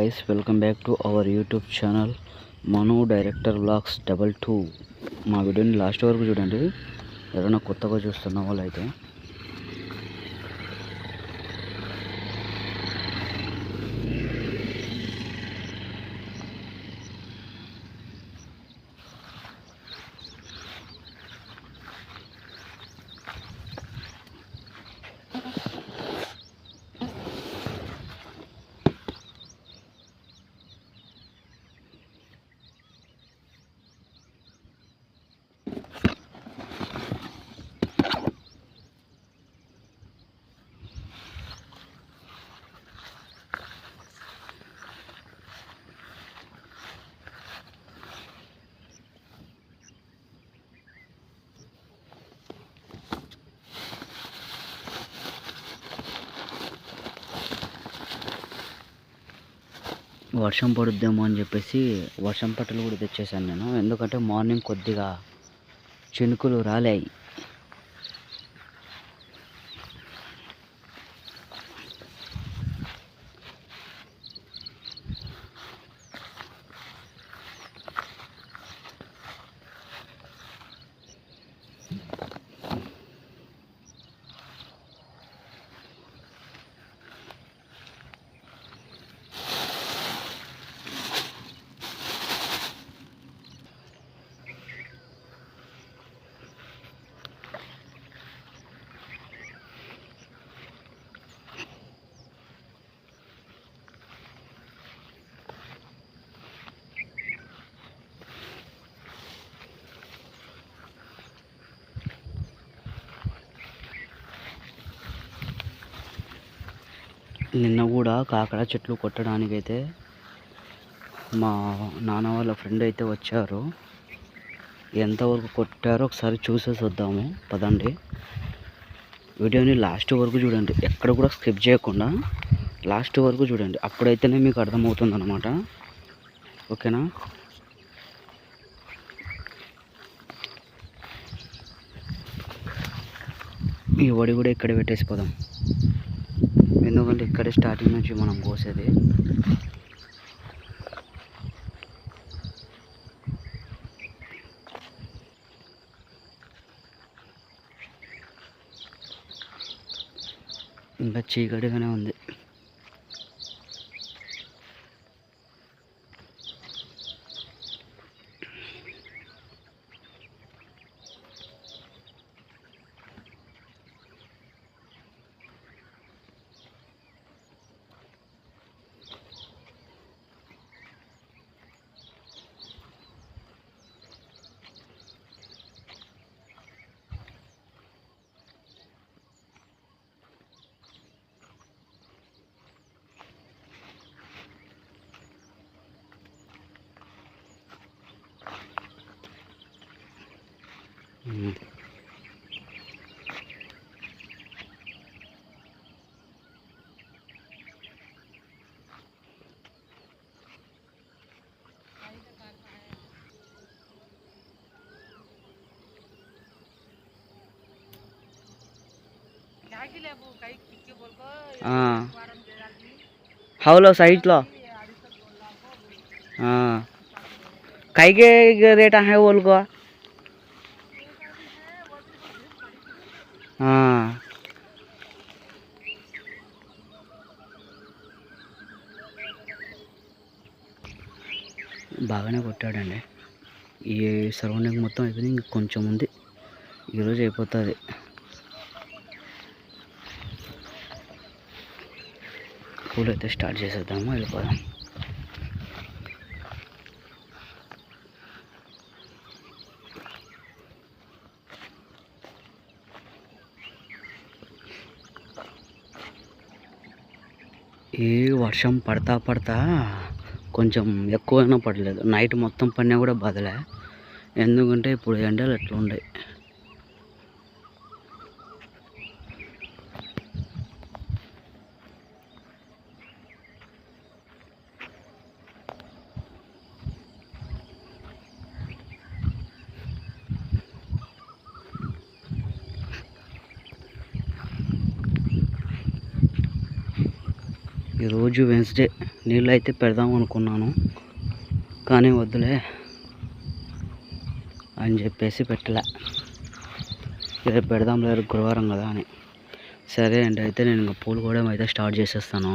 Guys welcome back to our YouTube channel Manu director blogs double to మా వీడియోని last వరకు చూడండి. ఎవరైనా కొత్తగా చూస్తున్న వాళ్ళు అయితే వర్షం పడుద్దేమో అని చెప్పేసి వర్షం పట్టలు కూడా తెచ్చేసాను నేను. ఎందుకంటే మార్నింగ్ కొద్దిగా చినుకులు రాలాయి. నిన్న కూడా కాకర చెట్లు కొట్టడానికైతే మా నాన్న వాళ్ళ ఫ్రెండ్ అయితే వచ్చారు. ఎంతవరకు కొట్టారో ఒకసారి చూసేసి వద్దాము. పదండి. వీడియోని లాస్ట్ వరకు చూడండి. ఎక్కడ కూడా స్కిప్ చేయకుండా లాస్ట్ వరకు చూడండి. అప్పుడైతేనే మీకు అర్థమవుతుంది అనమాట ఓకేనా? ఈ వడి కూడా ఇక్కడ పెట్టేసిపోదాం ఎందుకంటే ఇక్కడే స్టార్టింగ్ నుంచి మనం కోసేది. ఇంకా చీకటిగానే ఉంది. ఉమ్. हाँ हाउलो साइड लो हाँ काई బాగానే కొట్టాడండి. ఈ సరౌండింగ్ మొత్తం అయిపోయింది. ఇంక కొంచెం ఉంది. ఈరోజు అయిపోతుంది. పూలు అయితే స్టార్ట్ చేసేద్దాము. వెళ్ళిపోదాం. ఈ వర్షం పడతా పడతా కొంచెం ఎక్కువైనా పడలేదు. నైట్ మొత్తం పడినా కూడా బదలే. ఎందుకంటే ఇప్పుడు ఎండలు ఎట్లా ఈరోజు వెన్స్డే నీళ్ళు అయితే పెడదాం అనుకున్నాను. కానీ వద్దులే అని చెప్పేసి పెట్టలే. రేపు పెడదాం లేదు గురువారం కదా అని. సరే అండి అయితే నేను ఇంకా పూలు కూడా అయితే స్టార్ట్ చేసేస్తాను.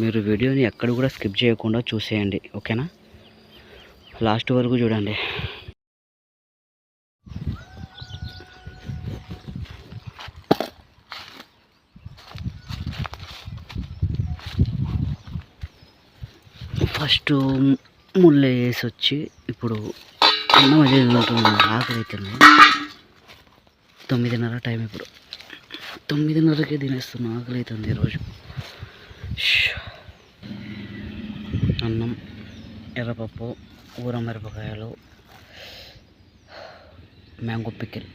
మీరు వీడియోని ఎక్కడ కూడా స్కిప్ చేయకుండా చూసేయండి. ఓకేనా? లాస్ట్ వరకు చూడండి. ఫస్ట్ ముళ్ళ వేసి వచ్చి ఇప్పుడు అన్నం అదే ఉంటుంది ఆకలి అవుతుంది తొమ్మిదిన్నర టైం ఇప్పుడు. తొమ్మిదిన్నరకే తినేస్తున్నా ఆకలి అవుతుంది ఈరోజు అన్నం ఎర్రపప్పు ఊర మిరపకాయలు మ్యాంగో పిక్కిల్.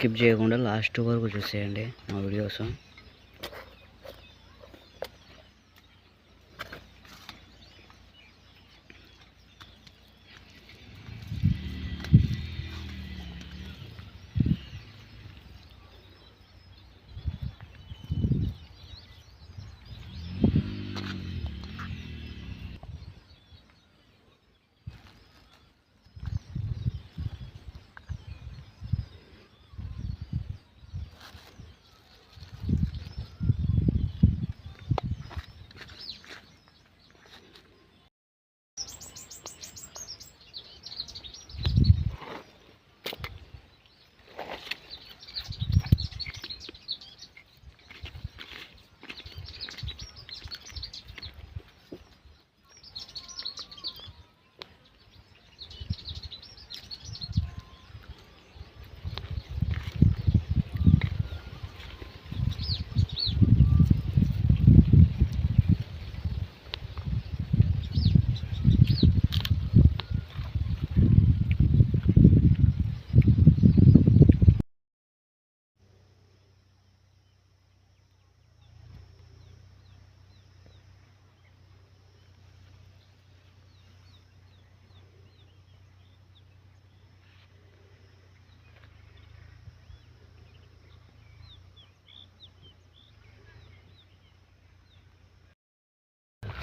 స్కిప్ చేయకుండా లాస్ట్ వరకు చూసేయండి మా వీడియోస్.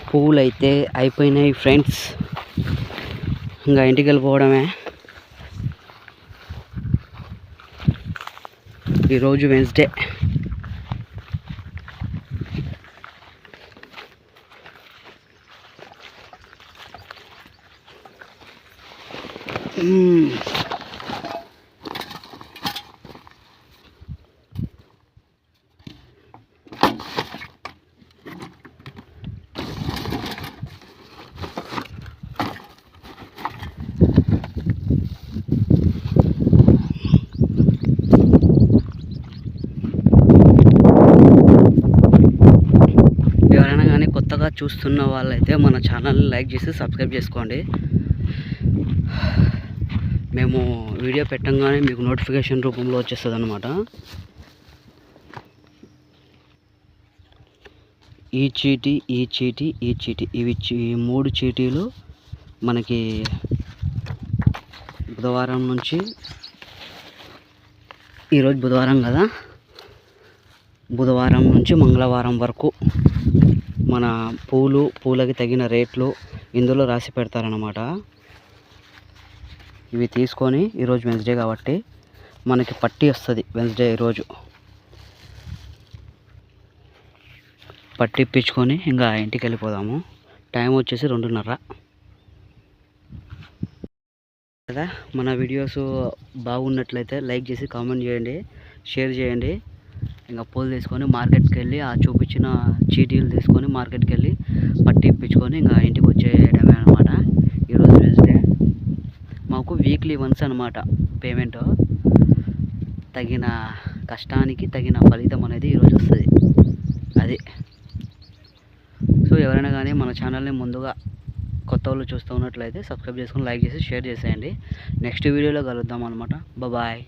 పువ్వులు అయితే అయిపోయినాయి ఫ్రెండ్స్. ఇంకా ఇంటికి వెళ్ళిపోవడమే. ఈరోజు వెన్స్డే మ్మ్. ఎవరైనా కానీ కొత్తగా చూస్తున్న వాళ్ళైతే మన ఛానల్ని లైక్ చేసి సబ్స్క్రైబ్ చేసుకోండి. మేము వీడియో పెట్టంగానే మీకు నోటిఫికేషన్ రూపంలో వచ్చేస్తుంది అనమాట ఈ చీటీ ఈ చీటీ ఈ చీటీ. ఇవి చీ- ఈ మూడు చీటీలు మనకి బుధవారం నుంచి ఈరోజు బుధవారం కదా? బుధవారం నుంచి మంగళవారం వరకు మన పూలు పూలకి తగిన రేట్లు ఇందులో రాసి పెడతారనమాట ఇవి తీసుకొని ఈరోజు వెన్స్డే కాబట్టి మనకి పట్టి వస్తుంది వెన్స్డే ఈరోజు పట్టి ఇప్పించుకొని ఇంకా ఇంటికి వెళ్ళిపోదాము. టైం వచ్చేసి రెండున్నర. కదా మన వీడియోస్ బాగున్నట్లయితే లైక్ చేసి కామెంట్ చేయండి షేర్ చేయండి. ఇంకా పూలు తీసుకొని మార్కెట్కి వెళ్ళి ఆ చూపించిన చీటీలు తీసుకొని మార్కెట్కి వెళ్ళి పట్టి ఇప్పించుకొని ఇంకా ఇంటికి వచ్చేయడమే అనమాట ఈరోజు వెన్స్డే మాకు వీక్లీ వన్స్ అనమాట పేమెంట్ తగిన కష్టానికి తగిన ఫలితం అనేది ఈరోజు వస్తుంది. అది. సో ఎవరైనా కానీ మన ఛానల్ని ముందుగా కొత్త వాళ్ళు చూస్తూ ఉన్నట్లయితే సబ్స్క్రైబ్ చేసుకొని లైక్ చేసి షేర్ చేసేయండి. నెక్స్ట్ వీడియోలో కలుద్దాం అనమాట బాయ్